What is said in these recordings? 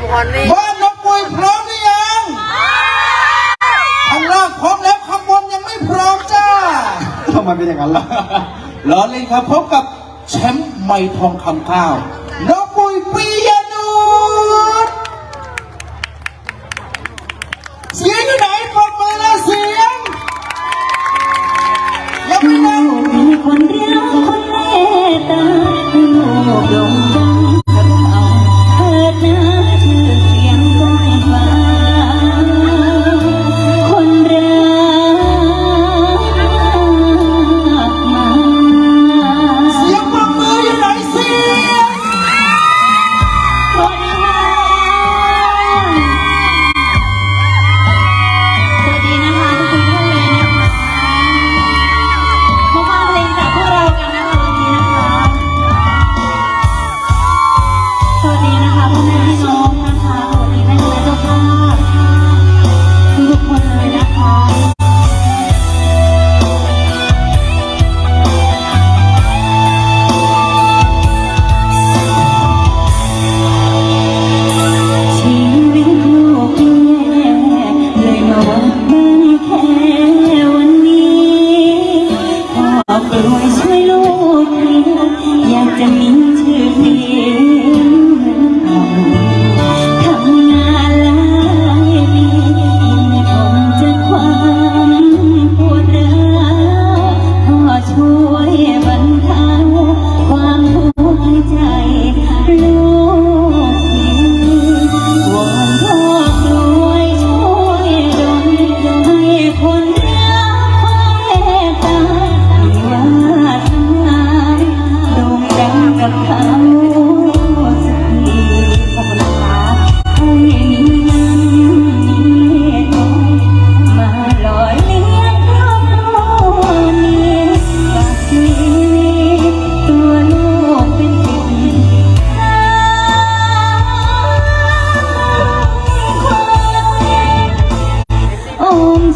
มพรนี่พ่อนกปุยพร้อมหรือยังทำางล่าพร้อมแล้วข้วงนยังไม่พร้อมจ้าทำไมเป็นอย่างนั้นล่ะล้อเลยครับพบกับแชมป์ไม่ทองคำข้าว อบรวยช่วยลูกอยากจะมีชื่อเพียง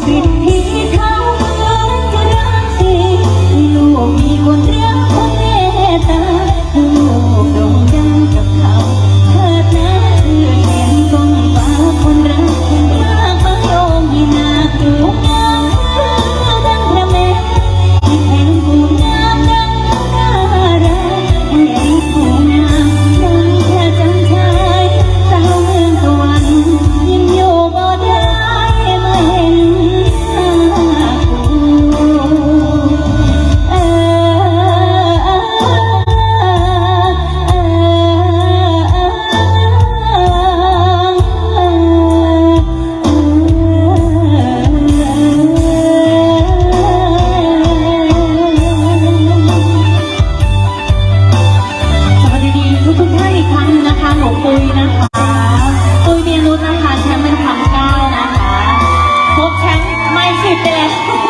สิทธิ ตุยเมียรุ้นนะคะแชมป์เป็นคำเก้านะคะพบแชมป์ไม่ผิดไปแล้ว